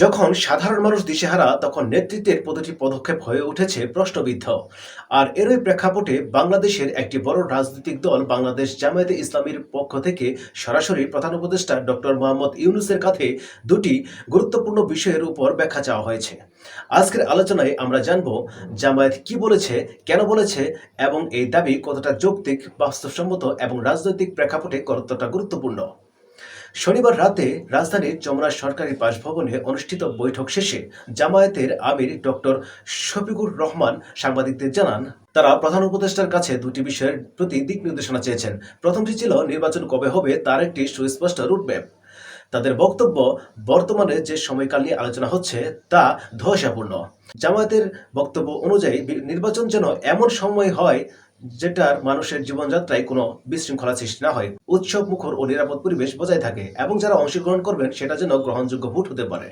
যখন সাধারণ মানুষ দিশেহারা, তখন নেতৃত্বের প্রতিটি পদক্ষেপ হয়ে উঠেছে প্রশ্নবিদ্ধ। আর এরই প্রেক্ষাপটে বাংলাদেশের একটি বড় রাজনৈতিক দল বাংলাদেশ জামায়াতে ইসলামীর পক্ষ থেকে সরাসরি প্রধান উপদেষ্টা ডক্টর মোহাম্মদ ইউনুসের কাছে দুটি গুরুত্বপূর্ণ বিষয়ের উপর ব্যাখ্যা চাওয়া হয়েছে। আজকের আলোচনায় আমরা জানব, জামায়াত কি বলেছে, কেন বলেছে, এবং এই দাবি কতটা যৌক্তিক, বাস্তবসম্মত এবং রাজনৈতিক প্রেক্ষাপটে কতটা গুরুত্বপূর্ণ। শনিবার রাতে রাজধানীর যমুনা সরকারি বাসভবনে অনুষ্ঠিত বৈঠক শেষে জামায়াতের আমির ডক্টর শফিকুর রহমান সাংবাদিকদের জানান, তারা প্রধান উপদেষ্টার কাছে দুটি বিষয়ের প্রতি দিক নির্দেশনা চেয়েছেন। প্রথমটি ছিল, নির্বাচন কবে হবে তার একটি সুস্পষ্ট রুটম্যাপ তাদের বক্তব্য, বর্তমানে যে সময়কাল নিয়ে আলোচনা হচ্ছে তা ধোয়াশাপূর্ণ। জামায়াতের বক্তব্য অনুযায়ী নির্বাচন যেন এমন সময় হয় যেটার মানুষের জীবনযাত্রায় কোনো বিশৃঙ্খলা সৃষ্টি না হয়। উৎসব, মুখর ও নিরাপদ পরিবেশ বজায় থাকে এবং যারা অংশগ্রহণ করবেন সেটা যেন গ্রহণযোগ্য ভোট হতে পারে।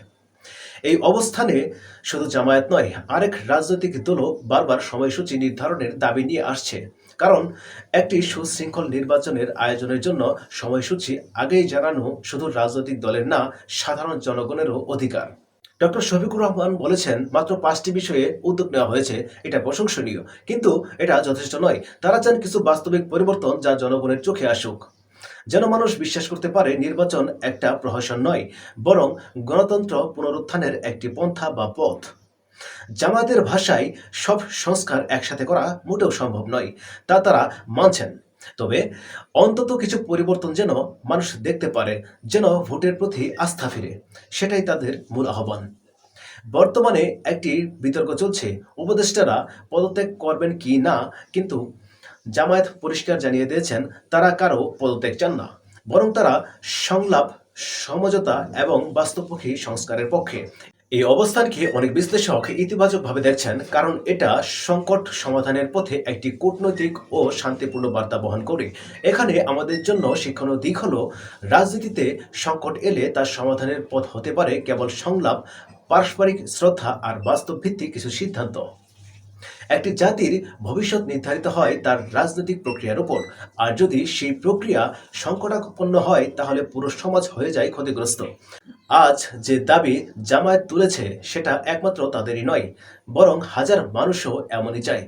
এই অবস্থানে শুধু জামায়াত নয়, আরেক রাজনৈতিক দলও বারবার সময়সূচি নির্ধারণের দাবি নিয়ে আসছে। কারণ একটি সুশৃঙ্খল নির্বাচনের আয়োজনের জন্য সময়সূচি আগেই জানানো শুধু রাজনৈতিক দলের না, সাধারণ জনগণেরও অধিকার। ডক্টর শফিকুর রহমান বলেছেন, মাত্র পাঁচটি বিষয়ে উদ্যোগ নেওয়া হয়েছে, এটা প্রশংসনীয়। কিন্তু এটা যথেষ্ট নয়। তারা চান কিছু বাস্তবিক পরিবর্তন যা জনগণের চোখে আসুক। যেন মানুষ বিশ্বাস করতে পারে, নির্বাচন একটা প্রহসন নয়, বরং গণতন্ত্র পুনরুত্থানের একটি পন্থা বা পথ। জামাতের ভাষায় সব সংস্কার একসাথে করা মোটেও সম্ভব নয়, তা তারা মানছেন। তবে অন্তত কিছু পরিবর্তন যেন মানুষ দেখতে পারে, যেন ভোটের প্রতি আস্থা ফিরে, সেটাই তাদের মূল আহ্বান। বর্তমানে একটি বিতর্ক চলছে, উপদেষ্টারা পদত্যাগ করবেন কি না, কিন্তু জামায়াত পরিষ্কার জানিয়ে দিয়েছেন, তারা কারও পদত্যাগ চান না, বরং তারা সংলাপ, সমঝোতা এবং বাস্তবপক্ষী সংস্কারের পক্ষে। এই অবস্থানকে অনেক বিশ্লেষক ইতিবাচকভাবে দেখছেন, কারণ এটা সংকট সমাধানের পথে একটি কূটনৈতিক ও শান্তিপূর্ণ বার্তা বহন করে। এখানে আমাদের জন্য শিক্ষণীয় দিক হল, রাজনীতিতে সংকট এলে তার সমাধানের পথ হতে পারে কেবল সংলাপ, পারস্পরিক শ্রদ্ধা আর বাস্তব ভিত্তিক কিছু সিদ্ধান্ত। একটি জাতির ভবিষ্যৎ নির্ধারিত হয় তার রাজনৈতিক প্রক্রিয়ার উপর। আর যদি সেই প্রক্রিয়া সংকটাপন্ন হয়, তাহলে পুরো সমাজ হয়ে যায় ক্ষতিগ্রস্ত। আজ যে দাবি জামায়াত তুলেছে, সেটা একমাত্র তাদেরই নয়, বরং হাজার মানুষও এমনই চায়।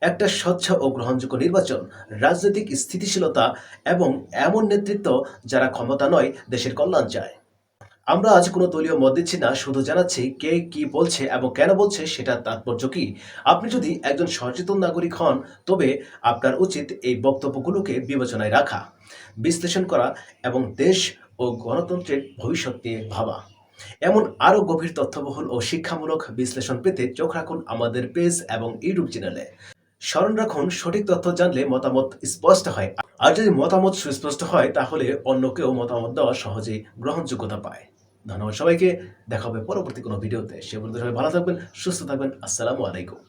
একটা স্বচ্ছ ও গ্রহণযোগ্য নির্বাচন, রাজনৈতিক স্থিতিশীলতা এবং এমন নেতৃত্ব যারা ক্ষমতা নয়, দেশের কল্যাণ চায়। আমরা আজ কোনো দলীয় মত দিচ্ছি না, শুধু জানাচ্ছি কে কি বলছে এবং কেন বলছে সেটার তাৎপর্য কি। আপনি যদি একজন সচেতন নাগরিক হন, তবে আপনার উচিত এই বক্তব্যগুলোকে বিবেচনায় রাখা, বিশ্লেষণ করা এবং দেশ ও গণতন্ত্রের ভবিষ্যৎ নিয়ে ভাবা। এমন আরও গভীর তথ্যবহুল ও শিক্ষামূলক বিশ্লেষণ পেতে চোখ রাখুন আমাদের পেজ এবং ইউটিউব চ্যানেলে। স্মরণ রাখুন, সঠিক তথ্য জানলে মতামত স্পষ্ট হয়। আর যদি মতামত সুস্পষ্ট হয়, তাহলে অন্য কেউ মতামত দেওয়া সহজেই গ্রহণযোগ্যতা পায়। ধন্যবাদ সবাইকে। দেখা হবে পরবর্তী কোনো ভিডিওতে। সে পর্যন্ত সবাই ভালো থাকবেন, সুস্থ থাকবেন। আসসালামু আলাইকুম।